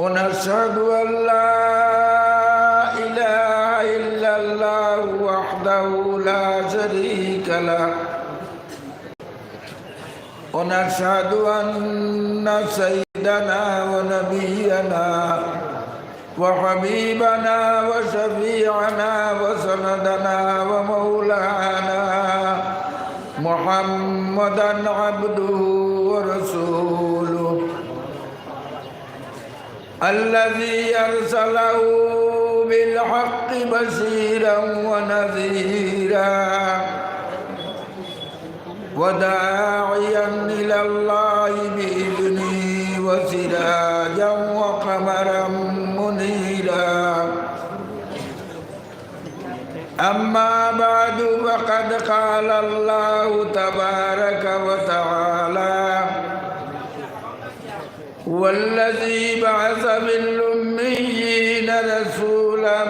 ونشهد أن لا إله إلا الله وحده لا شريك له. ونشهد أن سيدنا ونبينا وحبيبنا وشفيعنا وسندنا ومولانا محمدا عبده ورسوله. الذي أرسله بالحق بشيرا ونذيرا وداعيا إلى الله بإذنه وسراجا وقمرا منيرا. أما بعد فقد قال الله تبارك وتعالى والذي بعث بالأميين رسولا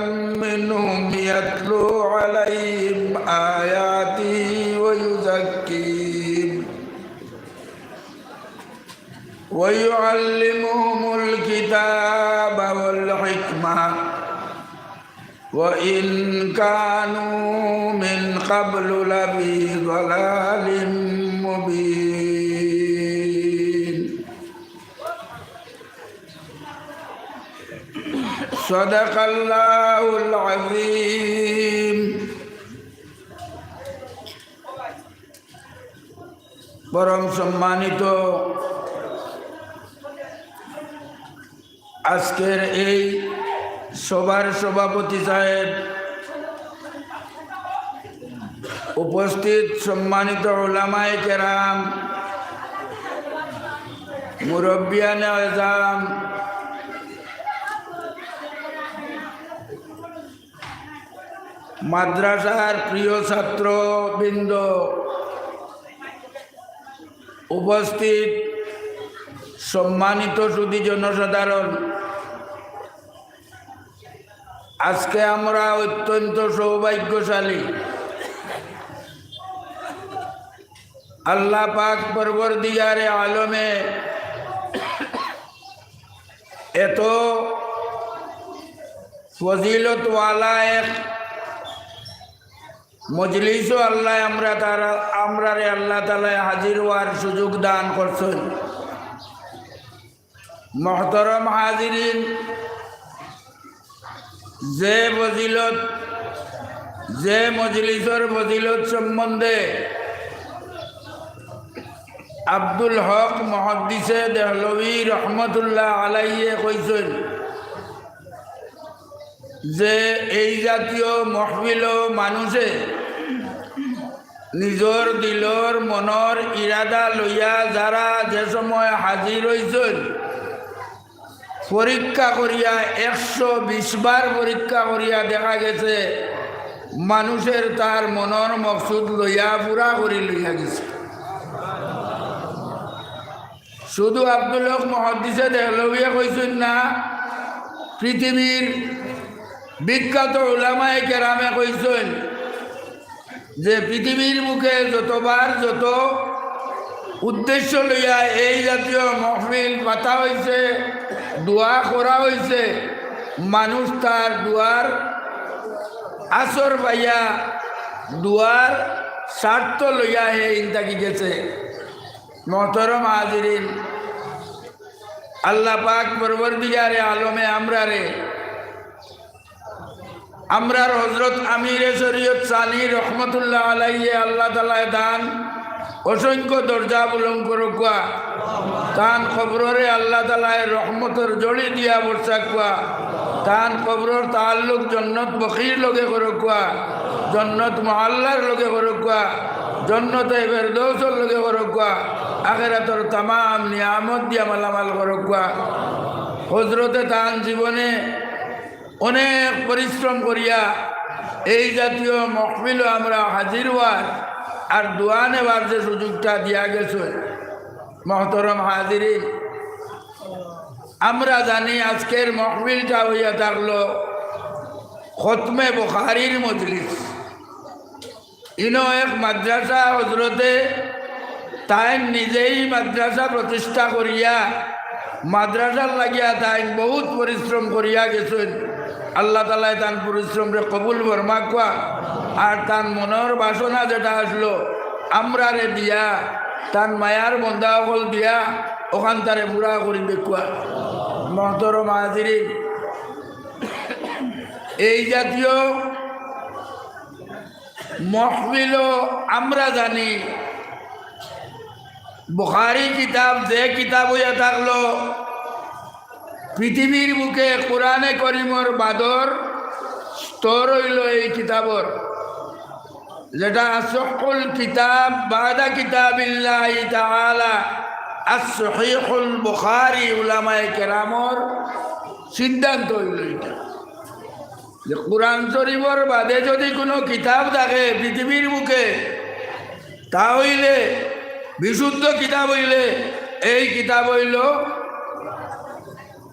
منهم يتلو عليهم آياته ويزكيهم ويعلمهم الكتاب والحكمة. وإن كانوا من قبل لفي ضلال مبين. صدق الله العظيم পরম সম্মানিত আজকের এই সবার সভাপতি সাহেব উপস্থিত সম্মানিত ওলামায় কেরাম মুরব্বিয়ান আজাম মাদ্রাসার প্রিয় ছাত্র বৃন্দ উপস্থিত সম্মানিত সুদী জনসাধারণ, আজকে আমরা অত্যন্ত সৌভাগ্যশালী আল্লাহ পাক পরবর দিগারে আলমে এত ফজিলতওয়ালা এক মজলিসও আল্লাহ আমরা তারা আমরা রে আল্লাহ তালায় হাজির হওয়ার সুযোগ দান করছেন। মহতরম হাজিরিন, যে বজিলত যে মজলিসর বজিলত সম্বন্ধে আব্দুল হক মহদ্দিসে দেহলবী রহমতুল্লাহ আলাইয়ে কইছেন যে এই জাতীয় মহবিল মানুষে নিজর দিলর মনর ইরাদা লইয়া যারা যে সময় হাজির হয়েছেন পরীক্ষা করিয়া একশো বিশ বার পরীক্ষা করিয়া দেখা গেছে মানুষের তার মনের মকসুদ লইয়া পুরা করি লইয়া গেছে শুধু আব্দুল হক মহদ্দিসে দেহলবিয়া কইছেন না পৃথিবীর বিখ্যাত ওলামায় কেরামে কইছেন যে পৃথিবীর মুখে যতবার যত উদ্দেশ্য লইয়া এই জাতীয় মহফিল পাতা হয়েছে দোয়া করা হয়েছে মানুষ তার দুয়ার আসর পাইয়া দুয়ার স্বার্থ লইয়া হে ইন্তাকি গেছে। মহতরম হাজিরিন, আল্লাহ পাক পরবর্তীকারে আলমে আমরা রে আমরার হজরত আমিরে শরীয়ত সানি রহমতুল্লাহ আলাইয়ে আল্লাহ তালায় দান, অসংখ্য দরজা বুলঙ্ক রকুয়া তান খবরে আল্লাহ তালায় রহমতর জড়ি দিয়া বর্ষা কুয়া, তান খবরর তাল্লুক জন্নত বকির লগে করকুয়া জন্নত মহাল্লার লগে করকুয়া জন্নত এবার দৌসর লগে করকুয়া আখেরাতর তাম নিয়ামত দিয়া মালামাল করকুয়া হজরতে তান জীবনে অনেক পরিশ্রম করিয়া এই জাতীয় মকবিলও আমরা হাজির হওয়ার আর দোয়া নেবার যে সুযোগটা দিয়া গেছে, মহতরম হাজিরিন, আমরা জানি আজকের মকবিলটা হইয়া থাকল খতমে বখারির মজলিস। ইনো এক মাদ্রাসা হজরতে তাই নিজেই মাদ্রাসা প্রতিষ্ঠা করিয়া মাদ্রাসার লাগিয়া তাই বহুত পরিশ্রম করিয়া গেছেন। আল্লাহ তালায় তান পরিশ্রমরে কবুল বর্মা কোয়া আর তান মনের বাসনা যেটা আসলো, আমরারে দিয়া তান মায়ার বন্ধা হল দিয়া, ওখান তারে বুড়া করি দেখুয়া। মহতর মাহাজিরি এই জাতীয় মহবিল আমরা জানি, বুখারি কিতাব যে কিতাব হইয়া থাকল পৃথিবীর বুকে কোরআনে করিমর বাদর স্তর হইল এই কিতাবর, যেটা সকল কিতাব বাদা কিতাব তাআলা as-sahihul বুখারী উলামায়ে কেরামর সিদ্ধান্ত হইল এটা যে কোরআন শরীফর বাদে যদি কোনো কিতাব থাকে পৃথিবীর বুকে তা হইলে বিশুদ্ধ কিতাব হইলে এই কিতাব হইল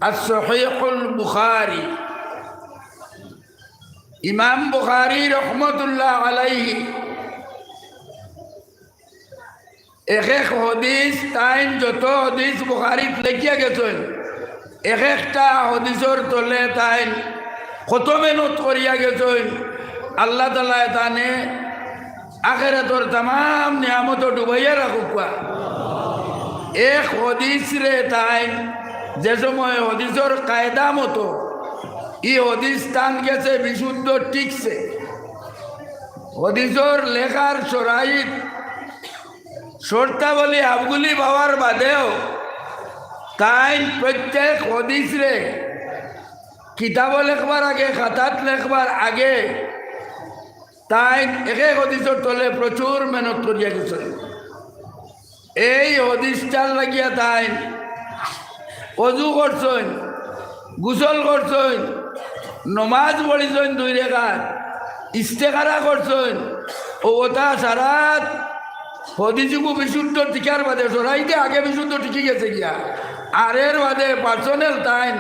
আর-সহিহুল বুখারী। ইমাম বুখারী রহমতুল্লাহ আলাইহি এক এক হদিস, তাইন যত হদিস বুখারিত লেখিয়া গেছেন, এক একটা হদিসর তলে তাইন কত মেহনত করিয়া গেছেন। আল্লাহ তালা তানে আখেরাতর তাম নিয়ামত ডুবাইয়া রাখুকা এক হদিস রে তাইন যে সময় হদিসর কায়দা মতো, ই হদিস টান গেছে, বিশুদ্ধ টিকছে। হদিসর লেখার সরাইত শর্তাবলী আবগুলি পাওয়ার বাদেও তাই প্রত্যেক হদিস রে কিতাব লেখবার আগে, খাতাত লেখবার আগে তাই এক এক হদিসর তলে প্রচুর মেহনত করিয়া গেছে এই হদিসটার লাগিয়া তাই অজু করছেন, গুসল করছেন, নমাজ পড়িছেন দুই রেখাত ইস্তেকারা করছেন। ও ওটা সারাত হদিযুগু বিশুদ্ধ টিকার বাদে, সরাইতে আগে বিশুদ্ধ টিকি গেছে গিয়া। আরের বাদে পার্সোনাল টাইম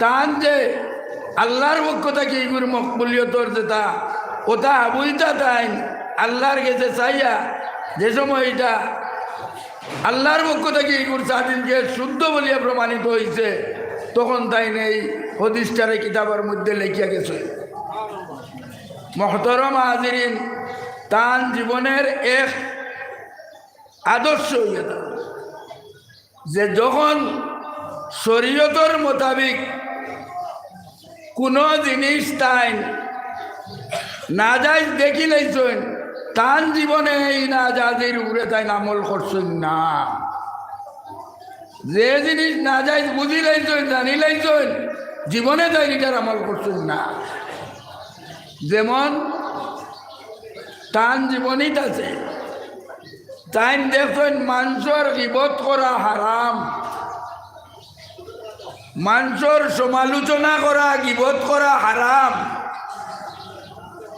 টান যে আল্লাহর পক্ষ থেকে এইগুর মকবুলিয়তর যেটা ওটা আবুইটা টাইম আল্লাহর গেছে চাইয়া যে সময় এটা আল্লাহর পক্ষ থেকে এইগুর স্বাধীনকে শুদ্ধ বলিয়া প্রমাণিত হয়েছে তখন তাই নেই, হদিসটারে কিতাবের মধ্যে লেখিয়া গেছে। মহতরম হাজিরিন তান জীবনের এক আদর্শ হইয়া যে যখন শরীয়তর মোতাবিক কোনো জিনিস তাই না যাই দেখি লাইছেন তান জীবনে এই না যাদের উপরে তাই আমল করছেন না। যে জিনিস না যাই বুঝি লাইছেন জানি লাইছেন জীবনে তাই এটার আমল করছেন না। যেমন তান জীবনীত আছে তাই দেখছেন মানুষের বিপদ করা হারাম। মানুষের সমালোচনা করা, গিবত করা হারাম।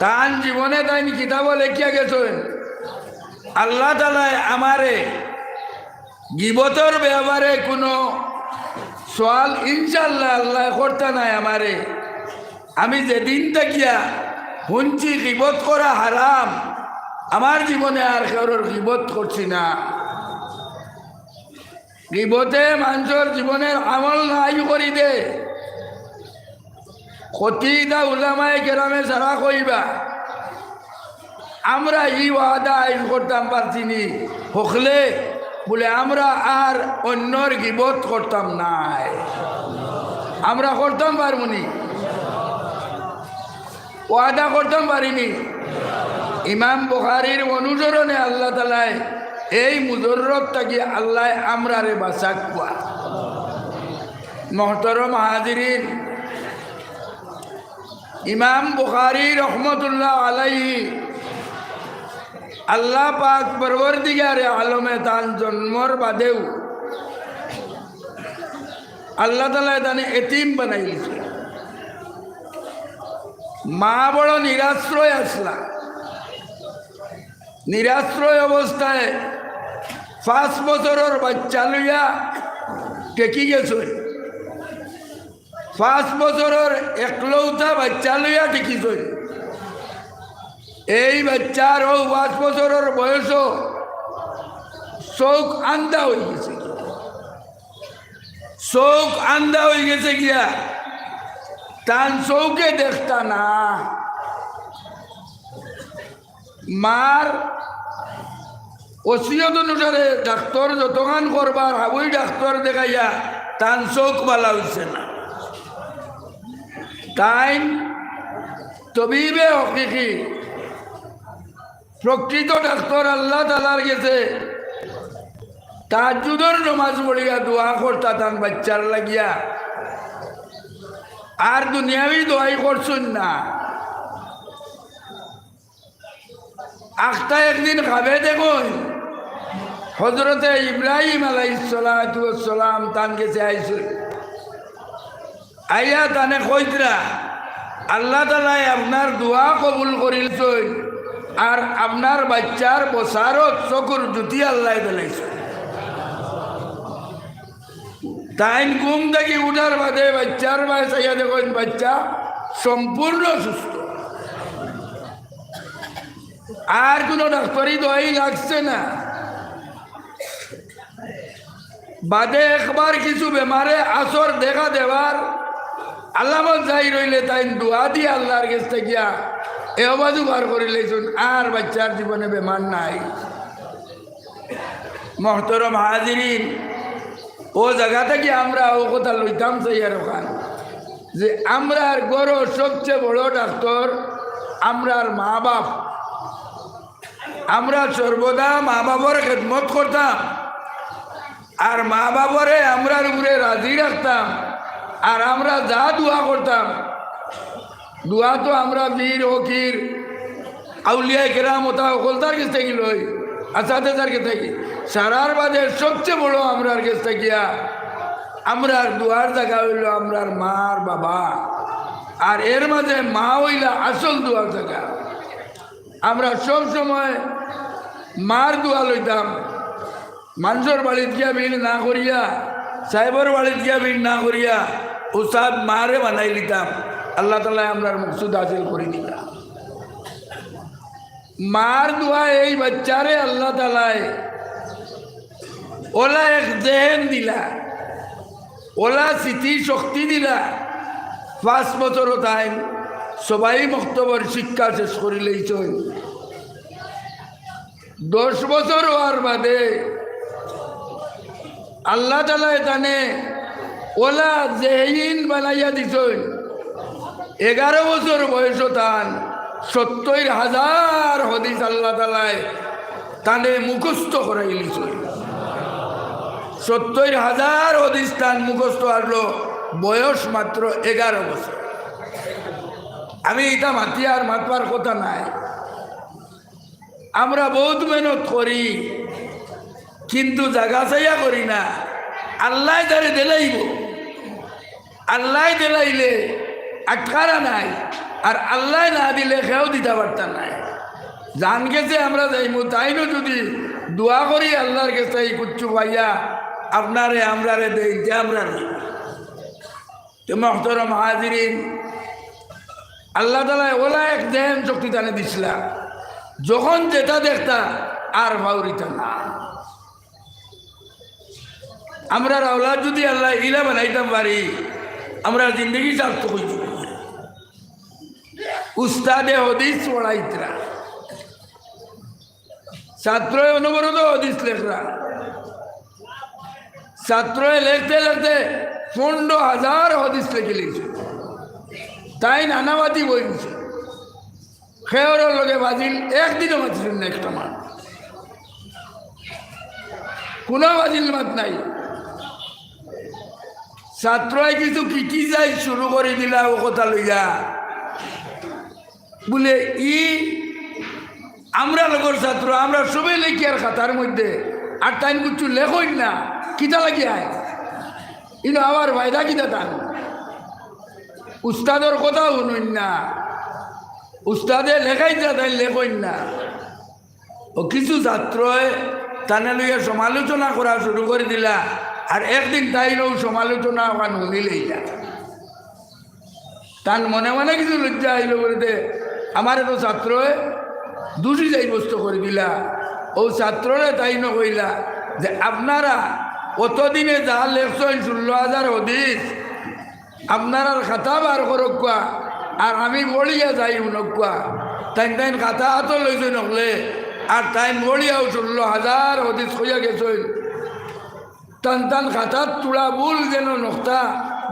তান জীবনে তাই কিতাব লেখিয়া গেছেন আল্লাহ তালায় আমারে গিবতর ব্যাপারে কোনো সোয়াল ইনশাল্লাহ আল্লাহ করতে নাই আমারে। আমি যেদিন থাকিয়া শুনছি গিবত করা হারাম, আমার জীবনে আর কারোর গিবত করছি না। গিবতে মানুষের জীবনের আমল নাই করি দে ক্ষতিদা উলামায় কেরামে সারা কইবা। আমরা ই ওয়াদা আইন করতাম পারছি নি। হকলে বলে আমরা আর অন্যর গিবত করতাম নাই। আমরা করতাম পারবনি ওয়াদা করতাম পারিনি ইমাম বুখারির অনুসরণে আল্লাহ তালায় এই মুজরত থাকি আল্লাহ আমরারে কোয়া মহতরম হাজিরিন ইমাম বুখারি রহমতুল্লাহ আলাইহি আল্লাহ পাক পরবর্তীকারে আলমে তান জন্মর বাদেও আল্লাহ তালা তানে এতিম বানাইছে মা বড় নিরাশ্রয় আসলা। নিরাশ্রয় অবস্থায় পাঁচ বছরের বাচ্চা লইয়া টেকি গেছে। পাঁচ বছরের একলৌতা বাচ্চা লইয়া টেকিছে। এই বাচ্চার ও পাঁচ বছরের বয়সও চোখ আন্দা হয়ে গেছে। চৌক আন্দা হয়ে গেছে গিয়া তান চৌকে দেখতা না। মার ওসিয়ত অনুসারে ডাক্তার যতক্ষণ করবার হাবুই ডাক্তার দেখাইয়া তান চোখ বালা হইছে না। তাই তবিবে হকিকি। প্রকৃত ডাক্তার আল্লাহ তালার গেছে তাজুদর নমাজ পড়িয়া দোয়া করতা তান বাচ্চার লাগিয়া। আর দুনিয়াবি দোয়াই করছুন না। আখটা একদিন খাবে দেখুন হজরতে ইব্রাহিম আলাইসালাম তান গেছে আইসুন আইয়া তানে কইতরা আল্লাহ তালাই আপনার দোয়া কবুল করিলছই আর আপনার বাচ্চার বসারত চকুর জুতি আল্লাহ দিলাইছে তাইন ঘুম থেকে উঠার বাদে বাচ্চার বয়স আইয়া দেখুন, বাচ্চা সম্পূর্ণ সুস্থ। আর কোনো ডাক্তারি দোয়াই লাগছে না। বাদে একবার কিছু বেমারে আসর দেখা দেওয়ার আল্লামত যাই রইলে তাই দোয়া দিয়ে আল্লাহর কাছ থেকে এ অবাধু বার করিলেছুন আর বাচ্চার জীবনে বেমার নাই। মহতরম হাজিরিন, ও জায়গা থেকে আমরা ও কথা লইতাম সাইয়ার ওখান যে আমরার গড় সবচেয়ে বড় ডাক্তার, আমরার মা বাপ আমরা সর্বদা মা বাবার খেদমত করতাম, আর মা বাবারে আমরার উপরে রাজি রাখতাম। আর আমরা যা দোয়া করতাম, দোয়া তো আমরা বীর হকির আউলিয়া কেরাম ওটা ওকলতার কাছ থেকে লই আসাতে তার কাছ থেকে। সারার বাদে সবচেয়ে বড় আমরার কাছ থাকিয়া আমরার দুয়ার জায়গা হইল আমরার মার বাবা। আর এর মাঝে মা হইলা আসল দুয়ার জায়গা। আমরা সব সময় মার দোয়া লইতাম। মানুষের বাড়িত গিয়া ভিড় না করিয়া সাহেবের বাড়িত গিয়া ভিড় না করিয়া উসাদ মারে বানাই লিতাম আল্লাহ তালা আমরা মকসুদ হাসিল করে দিতাম মার দোয়া এই বাচ্চারে আল্লাহ তালায় ওলা এক জেহেন দিলা, ওলা স্মৃতি শক্তি দিলা। পাঁচ বছর তাই সবাই মক্তবর শিক্ষা শেষ করিলেইছ দশ বছর হওয়ার বাদে আল্লাহ তালায় তানে ওলা জেহিন বানাইয়া দিছ এগারো বছর বয়স তান, সত্তর হাজার হদিস আল্লাহ তানে মুখস্থ করাই লিছ সত্তর হাজার হদিস তান মুখস্থ আসলো, বয়স মাত্র এগারো বছর। আমি এটা মাতি আর মাতবার কথা নাই। আমরা বহুত মেহনত করি, কিন্তু জাগা চাইয়া করি না। আল্লাহ তারে দিলাইব। আল্লাহ দিলাইলে আটকারা নাই, আর আল্লাহ না দিলে খেয়েও দিতে পারতাম নাই। জান গেছে আমরা যাইমু তাইনও যদি দোয়া করি আল্লাহর কাছে এই কুচ্ছু ভাইয়া, আপনারে, আমরারে দেই আমরা তো মহতরম হাজিরিন, আল্লাহ তালা ওলা এক দেন শক্তি টানে দিছিলাম যখন যেটা দেখতা, আর ভাউরিতা না। আমরা রাওলা যদি আল্লাহ ইলা বানাইতাম পারি আমরা জিন্দগি সার্থক হইত উস্তাদে হদিস পড়াইতরা। ছাত্র অনুবরত হদিস লেখরা। ছাত্র লেখতে লেখতে পনেরো হাজার হদিস লেখে লিখছে। তাই নানাবাদি বই দিছে। খেয়রের লগে বাজিল, একদিনও মাতিছিল না একটা মাঠ। কোনো বাজিল মাত নাই। ছাত্রই কিছু কিটি যাই শুরু করে দিলা ও কথা লইয়া। বলে, ই, আমরা লগর ছাত্র, আমরা সবাই লেখি আর খাতার মধ্যে, আর টাইম কিছু লেখই না, কিতা লাগি আয়? কিন্তু আবার ভাইদা কিতা টান উস্তাদর কথা শুনুন না। উস্তাদে লেখাই যা তাই লেখইন না। ও কিছু ছাত্রই তানে লইয়া সমালোচনা করা শুরু করে দিলা। আর একদিন তাইরও সমালোচনা ওখান শুনিলেই না তার মনে মনে কিছু লজ্জা আইল বলতে আমার তো ছাত্রই দুটি যাই বস্তু করে দিলা ও ছাত্ররে তাই ন কইলা যে আপনারা অতদিনে যা লেখছেন ষোলো হাজার অধিস আপনার খাতা বার করক কোয়া, আর আমি বলিয়া যাই উনক কোয়া। তাই তাই খাতা হাতও লইছে নকলে, আর তাই বলিয়াও ষোলো হাজার অধিস হইয়া গেছেন। টান টান খাতার তুলা ভুল যেন নকটা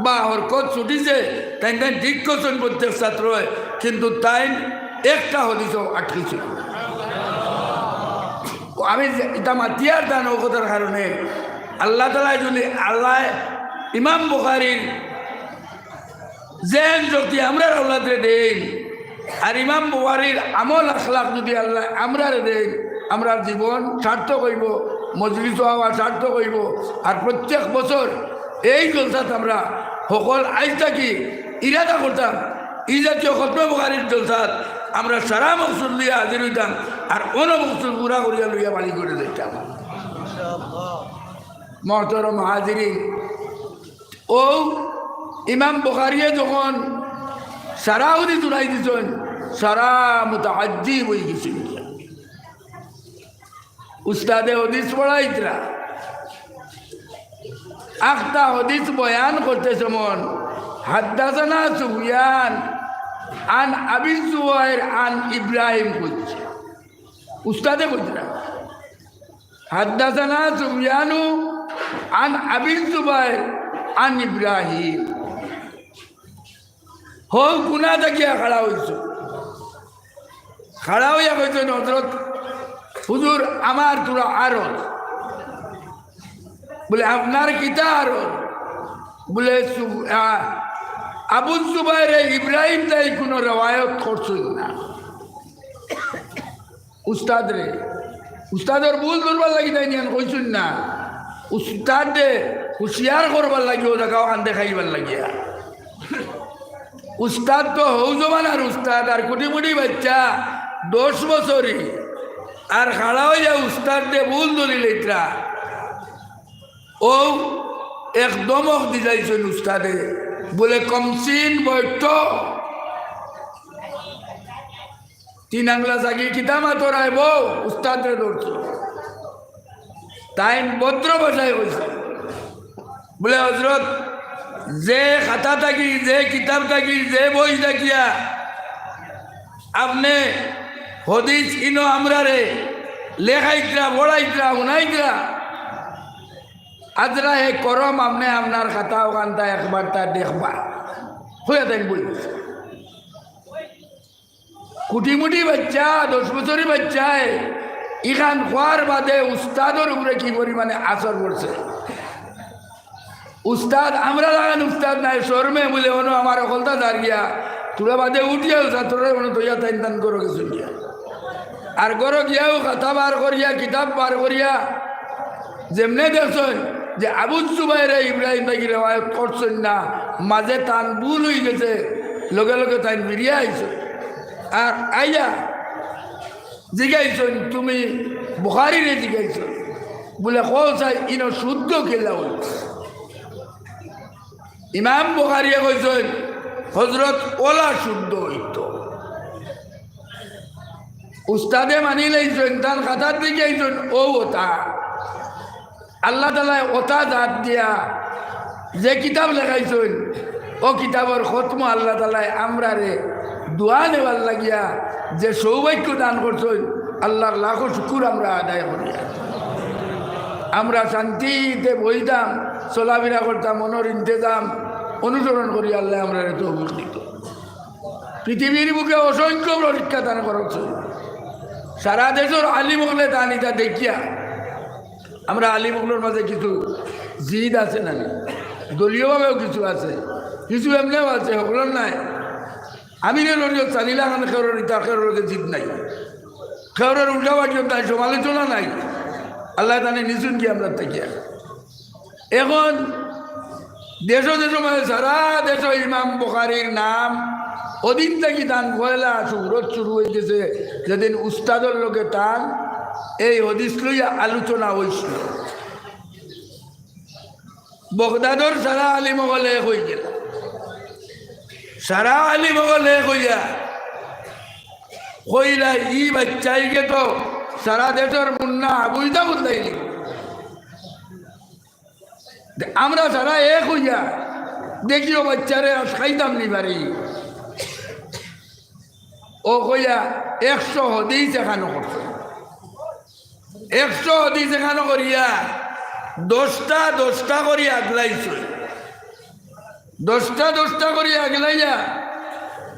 বা হরকত ছুটিছে তাই তাই ঠিক করছেন প্রত্যেক ছাত্র কিন্তু তাই একটা হদিস আটকেছিল আমি এটা মাতিয়ার দান ও কথার কারণে আল্লাহ তালা যদি আল্লাহ, ইমাম বুখারির জেন যদি আমরা আল্লাহতে দেন আর ইমাম বুখারির আমল আখলাক যদি আল্লাহ আমরা দেন আমরা জীবন সার্থক হইব। মজলিস হওয়া সার্থক হইব। আর প্রত্যেক বছর এই জলসাত আমরা সকল আজ থাকি, ইরাদা করতাম। এই জাতীয় খতম জলসাত আমরা সারা মকসুদ লিয়া হাজির হইতাম আর অন্য মকসুদ পুরা করিয়া লইয়া বাড়ি করে দিতাম। মহতরম হাজিরি ও ইমাম বখারিয়ে যখন সারা উদি তুলাই দিছেন, সারা মুতাহাজ্জি বই গেছিল। উস্তাদে হদিস পড়াইতরা আখতা হদিস বয়ান করতে সমন হাদ্দাসনা সুফিয়ান, আন আবির জুয়ের আন ইব্রাহিম করছে উস্তাদে করছে হাদ্দাসনা সুফিয়ানু, আন আবির জুবাইর আন ইব্রাহিম। হোক গুণা দেখিয়া খাড়া হয়েছ খাড়া হইয়া কইছেন নজরত হুজুর, আমার তোরা আরত বলে, আপনার কিতা আরত বলে আবু জুবাইরে ইব্রাহিম তাই কোনো রেওয়ায়ত করছেন না। উস্তাদ রে, উস্তাদের ভুল করবার লাগি তাই নিয়ান কইছুন না। উস্তাদে হুশিয়ার করবার লাগি, ও জায়গা ওখান দেখাইবার লাগিয়া। উস্তাদ তো হৌ আর উস্তাদ আর কোটি কোটি বাচ্চা, দশ বছরই। আর খাড়া হইয়া উস্তাদ দে ভুল ধরিল ইতরা। ও একদম দি যাইছেন উস্তাদে। বলে কমসিন বৈঠ তিন আংলা জাগি কিতা মাতর আইব? উস্তাদরে ধরছো। তাই ভদ্র ভাষায় কইছে। বলে হজরত যে খাতা থাকি, যে কিতাব থাকি, যে বই থাকিয়া আপনি হদিস ইনো আমরারে। লেখাইতরা, বড়াইতরা, শুনাইতরা। আজরা হে করম আপনি আপনার খাতা ওখানটা একবার তা দেখবা। হয়ে বলছে কুটিমুটি বাচ্চা, দশ বছরের বাচ্চায় ইখান খোয়ার বাদে উস্তাদর উপরে কি পরিমাণে আসর করছে উস্তাদ, আমরা লাগান উস্তাদ নাই, শর্মে বলে ono আমার অকলতা দাঁড়িয়া তোরা বাদে উঠিয়াও ছাত্ররা ono তৈয়া তাইন তান করো গিয়া আর করো গিয়াও খাতা বার করিয়া, কিতাব বার করিয়া। যেমনে দেখছেন যে আবু জুবাইরে ইব্রাহিম তাকে রেওয়ায়ত করছেন না, মাঝে তান ভুল হয়ে গেছে, লগে লগে তাই মিরিয়া আইছে। আর আইয়া জিগাইছেন, তুমি বুখারিরে জিগাইছ। বলে কৌসাই ইন শুদ্ধ খেলা ইমাম বুখারিয়ে কইছেন হজরত ওলা শুদ্ধ হইত। উস্তাদে মানি লাইছেন, তার খাতার দিকে আইছেন ও ওতা। আল্লাহ তালায় ওতা জাত দিয়া যে কিতাব লেখাইছেন, ও কিতাবর খতম আল্লাহ তালায় আমরা রে দোয়া নেবার লাগিয়া যে সৌভাগ্য দান করছেন, আল্লাহর লাখো শুকুর আমরা আদায় করিয়া আমরা শান্তিতে বইতাম চলাফেরা করতাম, মনের ইন্তজাম অনুসরণ করি, আল্লাহ আমরা তৌফিক দিত। পৃথিবীর বুকে অসংখ্য পরীক্ষা দান করছে সারা দেশের আলিমগলে দান এটা দেখিয়া। আমরা আলিমগুলোর মাঝে কিছু জিদ আছে না দলীয়ভাবেও কিছু আছে। কিছু এমনিও আছে সকলের নাই। আমি চালিলা খান খেরোর, ইতা খেরোরকে জিদ নাই। খেরোর উল্টা পর্যন্ত নাই, সমালোচনা নাই। আল্লাহ তানে নিচুন কি আমরা থেকে এখন দেশ দেশ সারা দেশ ইমাম বখারির নাম ওদিন থেকে তান পয়লা সুরত শুরু হয়েছে যেদিন উস্তাদর লোকে তান এই হদিস লইয়া আলোচনা হয়েছিল বগদাদর সারা আলী মগলে হয়ে গেল। সারা আলী মগলে হইয়া কইলা, ই বাচ্চাই বাচ্চাইকে তো, সারা দেশের মুন্না বুঝতা বুঝতাইলি দে- আমরা সারা এক হইয়া দেখিও বাচ্চারে খাইতাম নি পারি ও কইয়া একশো হদিস এখানো করছে। একশো হদিস এখানো করিয়া দশটা দশটা করিয়া আগলাইছে। দশটা দশটা করিয়া আগলাইয়া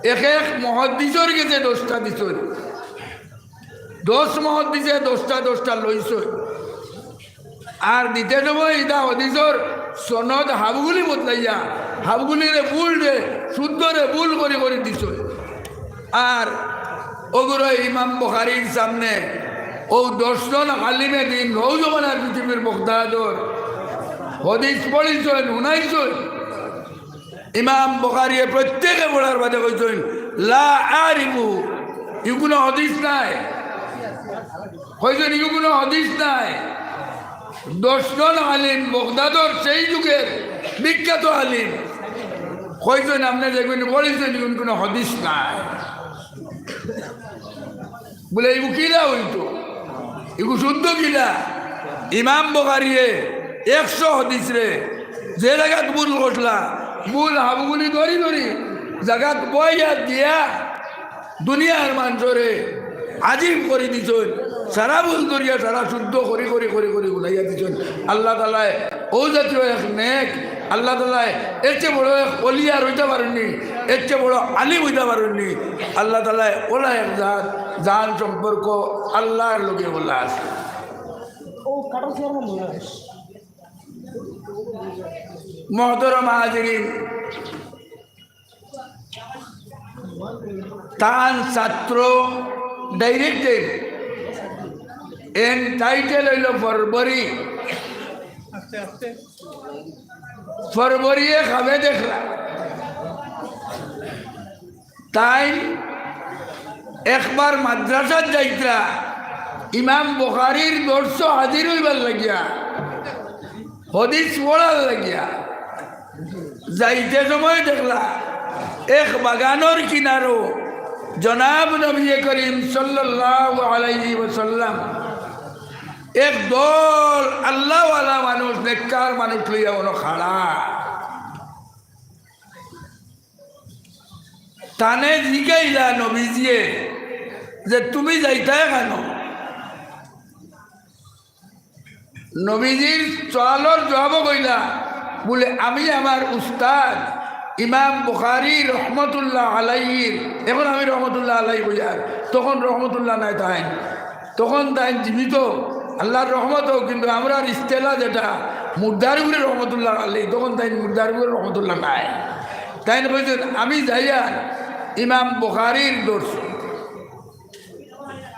এক এক মহদ্দিসর গেছে দশটা দিছর দশ মহদ্দিসে দশটা দশটা লইছ আর দিতে সময় ইদা হদিসর সনদ হাবগুলি বদলাইয়া, হাবগুলিরে ভুল রে শুদ্ধরে ভুল করে করে দিছ আর ওগুলো ইমাম বখারির সামনে, ও দশজন আলিমে দিন নৌজমানার পৃথিবীর বক্তাদর হদিস পড়িছেন, শুনাইছেন? ইমাম বখারিয়ে প্রত্যেকে পড়ার বাদে কইছেন, লা আরিফু ইগুলো হদিস নাই। কইছেন ইগুলো হদিস নাই। দশজন আলিম বগদাদর সেই যুগের বিখ্যাত আলিম। কইছেন, আপনি দেখবেন, বলেছেন কোনো হদিস নাই। বলে এগু কিলা হইতো এগু শুদ্ধ কিলা ইমাম বকারিয়ে একশো হদিস রে, যে জায়গাত ভুল ঘটলা, ভুল হাবুগুলি ধরি ধরি জায়গাত বইয়া দিয়া দুনিয়ার মানুষরে আজিম করে দিছন। সারা ভুল করিয়া সারা শুদ্ধ করি করি করি করি গুলাইয়া দিছন। আল্লাহ তালায় ও জাতীয় এক নেক আল্লাহ তালায় এর চেয়ে বড় এক অলিয়ার হইতে পারেননি এর চেয়ে বড় আলিম হইতে পারেননি। আল্লাহ তালায় ওলা এক জাত জান সম্পর্ক আল্লাহর লোকে বলা আছে। মহতরম হাজিরিন তান ছাত্র ডাইরেক্টেড এন টাইটেল হইল ফরবরি। ফরবরিয়ে খাবে দেখলা। তাই একবার মাদ্রাসার যাইতরা ইমাম বখারির দর্শ হাজির হইবার লাগিয়া হদিস পড়ার লাগিয়া যাইতে সময় দেখলা এক বাগানোর কিনারো জনাব নবী করিম সাল্লাল্লাহু আলাইহি ওয়াসাল্লাম এক দল আল্লাহওয়ালা মানুষ, নেককার মানুষ লইয়া কোনো খাড়া। তানে জিগাইলা নবীজিয়ে যে তুমি যাইতাই কেন? নবীজির চলালর জবাব কইলা, বলে, আমি আমার উস্তাদ ইমাম বুখারি রহমতুল্লাহ আলাইহির এখন আমি রহমতুল্লাহ আলাই বইয়ার তখন রহমতুল্লাহ নাই তাই তখন তাই জীবিত আল্লাহর রহমত হোক কিন্তু আমরা ইস্তেলা যেটা মুর্দারগুলি রহমতুল্লাহ আলাই তখন তাই মুর্দারগুলি রহমতুল্লাহ নাই। তাই বলছেন, আমি যাইয়া ইমাম বুখারির দর্শন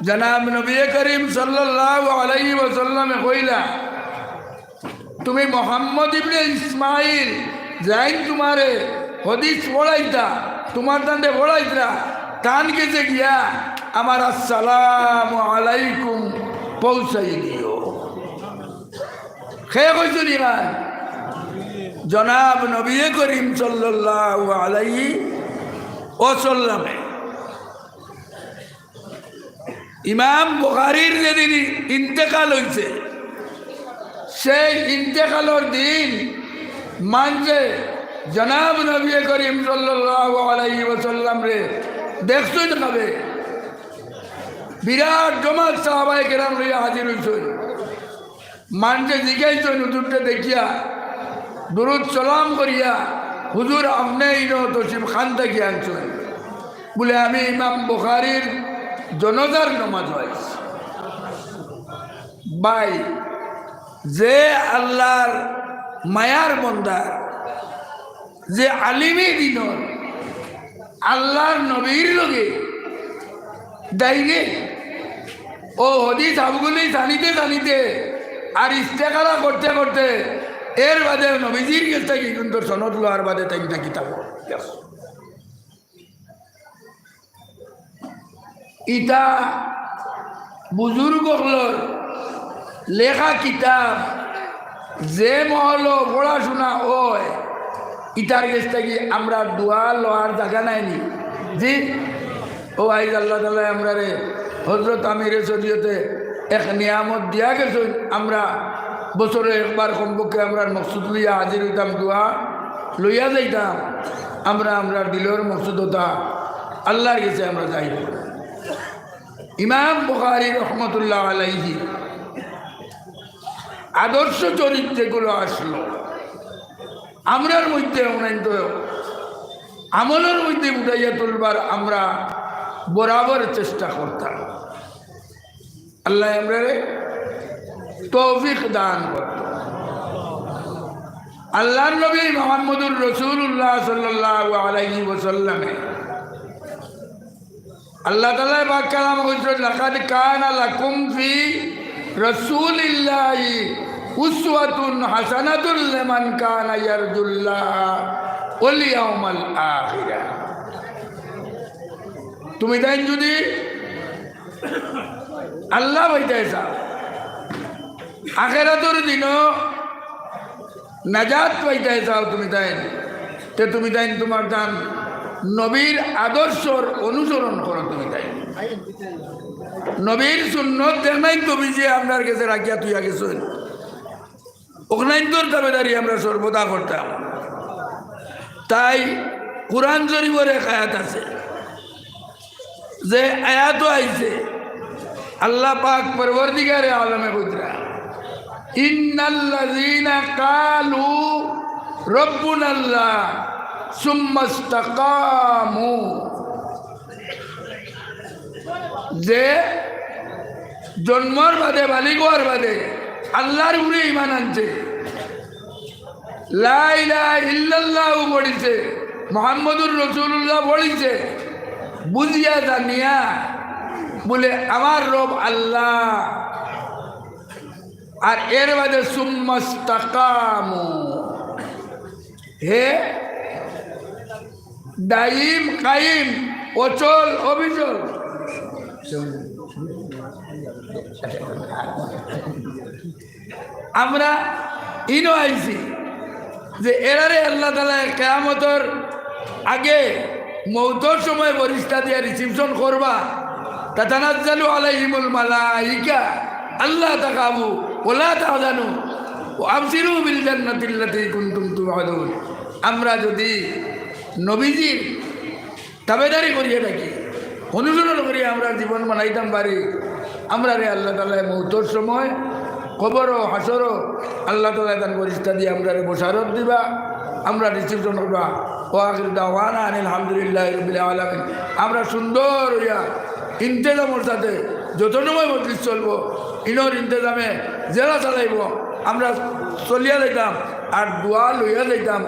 জনাব নবী করিম সাল্লাল্লাহু আলাইহি ওয়াসাল্লামে কইলা, তুমি মোহাম্মদ ইবনে ইসমাইল যাইন তোমারে হদিস পড়াইতা, তোমার দান্ডে পড়াইতরা তান গেছে গিয়া আমার আসসালাম আলাইকুম পৌঁছাই দিও খে কইছো নিমান জনাব নবী করিম সাল্লাল্লাহু আলাইহি ওয়াসাল্লামে, ইমাম বুখারির যেদিন ইন্তেকাল হয়েছে সেই ইন্তেকালর দিন মানছে জনাব নবী করিম সাল্লাল্লাহু আলাইহি ওয়াসাল্লাম রে দেখছই দেখাবে বিরাট জমাত সাহাবাই কেরাম লইয়া হাজির হইছেন। মানছে জিজ্ঞাসন হুজুরটা দেখিয়া। দুরুদ সালাম করিয়া, হুজুর, আপনি ইনো তসিম খান থেকে আনছেন। বলে, আমি ইমাম বুখারির জনতার নমাজ হয়েছে বাই যে আল্লাহর মায়ার বন্দার, যে আলিমে দিনর, আল্লাহর নবীর লগে দাইরে ও হদিস আবগুলি জানিতে জানিতে আর ইস্তেকারা করতে করতে এর বাদে নবীজির কাছ থেকে কিন্তু সনদ লোয়ার বাদে তাই না কিতাব ইটা বুজুর্গ লেখা কিতাব যে মহল পড়াশোনা হয় ইটার কাছ থেকে আমরা দোয়া লওয়ার জায়গা নাইনি জি? ও আইজ আল্লাহ তালা আমরা রে হজরত আমিরে শরীয়তে এক নিয়ামত দিয়া গেছেন। আমরা বছরে একবার কমপক্ষে আমরা মকসুদ লইয়া হাজির হইতাম, দোয়া লইয়া যাইতাম। আমরা আমরা দিলের মকসুদতা আল্লাহর কাছে আমরা যাই। ইমাম বুখারি রহমতুল্লাহ আলাইহি আদর্শ চরিত্রগুলো আসলো। আমরার মধ্যে অনন্ত আমলের মধ্যে উঠাইয়া তুলবার আমরা বরাবর চেষ্টা করতাম। আল্লাহ আমরা তৌফিক দান করত। আল্লাহ নবী মোহাম্মদুর রসুল্লাহ সাল্লাহ আলাইহি ওসাল্লামে আল্লাহ তালা বাক কালাম কইছে লাকাদ কানা লাকুম ফি রাসূলিল্লাহি উসওয়াতুন হাসানাতুল লিমান কানা ইয়ারজুল্লাহ ওয়াল ইয়াউমাল আখিরা তুমি তাই যদি আল্লাহ হইতে চাও, আখেরাতর দিনও নাজাত পাইতে চাও তুমি তাই, তে তুমি তাই তোমার দান নবীর আদর্শর অনুসরণ করো তুমি তাই। নবীর সুন্নত দেখ নাই তুমি যে আপনার কাছে রাখিয়া তুই আগে শুন ওখানে তোর দাবেদারি আমরা সর্বদা করতাম। তাই কোরআন শরীফের আয়াত আছে। যে আয়াতও আইছে। আল্লাহ পাক পরবর্তীকারে আলমে বুঝরা। ইন্নাল্লাযীনা কালু রব্বুনাল্লাহ সুম্মাস্তাকামু। যে জন্মর বাদে হওয়ার বাদে আল্লাহর উপরে ইমান আনছে। লাইলা ইল্লাল্লাহ পড়িছে মোহাম্মদুর রসুল্লাহ পড়িছে বুঝিয়া জানিয়া বলে, আমার রব আল্লাহ। আর এর বাদে সুম্মাস্তাকামু হে দাইম, কাইম, অচল, অবিচল। আমরা ইনো আইছি যে, এরারে আল্লাহ তালা কেয়ামতর আগে মৌতর সময় বরিষ্ঠা দিয়া রিসিপশন করবা। আল্লাহ বিল আমরা যদি নবীজির তাবেদারি করিয়ে থাকি, অনুসরণ করিয়া আমরা জীবন বানাইতাম পারি, আমরা রে আল্লাহ তালা মৌতর সময় খবরও হাসরও আল্লাহ তালা দান পরিষ্ঠা দিয়ে আমরা রে দিবা, আমরা রিসিপশন করবা। আমরা সুন্দর ইন্তেজামর সাথে যতনময় মজলিস চলবো, ইনোর ইন্তেজামে জেলা চালাইব, আমরা চলিয়া যাইতাম আর দোয়া লইয়া যাইতাম।